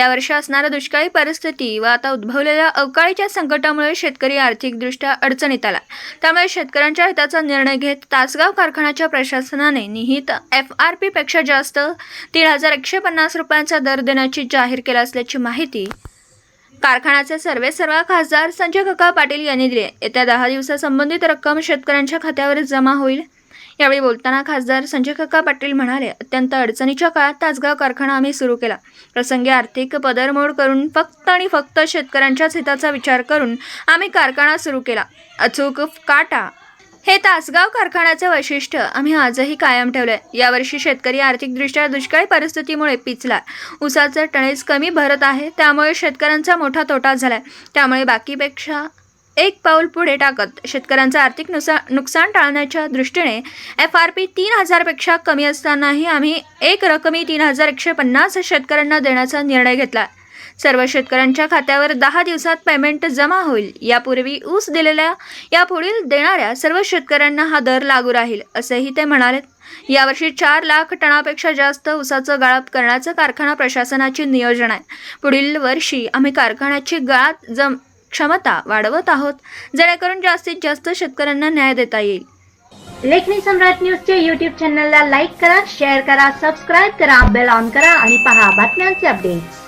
यावर्षी असणारा दुष्काळी परिस्थिती व आता उद्भवलेल्या अवकाळीच्या संकटामुळे शेतकरी आर्थिकदृष्ट्या अडचणीत आला. त्यामुळे शेतकऱ्यांच्या हिताचा निर्णय घेत तासगाव कारखान्याच्या प्रशासनाने निहित एफ आर पीपेक्षा जास्त तीन हजार एकशे पन्नास रुपयांचा दर देण्याची जाहीर केला असल्याची माहिती कारखान्याचे सर्वे सर्व खासदार संजय काका पाटील यांनी दिले येत्या दहा दिवसात संबंधित रक्कम शेतकऱ्यांच्या खात्यावर जमा होईल. यावेळी बोलताना खासदार संजय काका पाटील म्हणाले अत्यंत अडचणीच्या काळात तासगाव कारखाना आम्ही सुरू केला. प्रसंगी आर्थिक पदरमोड करून फक्त आणि फक्त शेतकऱ्यांच्याच हिताचा विचार करून आम्ही कारखाना सुरू केला. अचूक काटा हे तासगाव कारखान्याचे वैशिष्ट्य. आम्ही आजही कायम ठेवलंय. यावर्षी शेतकरी आर्थिकदृष्ट्या दुष्काळी परिस्थितीमुळे पिचला उसाचं टणेज कमी भरत आहे. त्यामुळे शेतकऱ्यांचा मोठा तोटा झालाय. त्यामुळे बाकीपेक्षा एक पाऊल पुढे टाकत. शेतकऱ्यांचं आर्थिक नुसा नुकसान टाळण्याच्या दृष्टीने एफ आर पी तीन हजारपेक्षा कमी असतानाही आम्ही एक रकमी तीन हजार एकशे पन्नास शेतकऱ्यांना देण्याचा निर्णय घेतला. सर्व शेतकऱ्यांच्या खात्यावर दहा दिवसात पेमेंट जमा होईल. यापूर्वी ऊस दिलेल्या यापुढील देणाऱ्या सर्व शेतकऱ्यांना हा दर लागू राहील असंही ते म्हणाले यावर्षी चार लाख टनापेक्षा जास्त ऊसाचं गाळप करण्याचं कारखाना प्रशासनाचे नियोजन आहे. पुढील वर्षी आम्ही कारखान्याची गाळात जम क्षमता वाढवत आहोत. जेणेकरून जास्तीत जास्त शेतकऱ्यांना न्याय देता येईल. लेखनी सम्राट न्यूजच्या युट्यूब चॅनलला लाईक करा शेअर करा सबस्क्राईब करा बेल ऑन करा आणि पहा बातम्यांचे अपडेट्स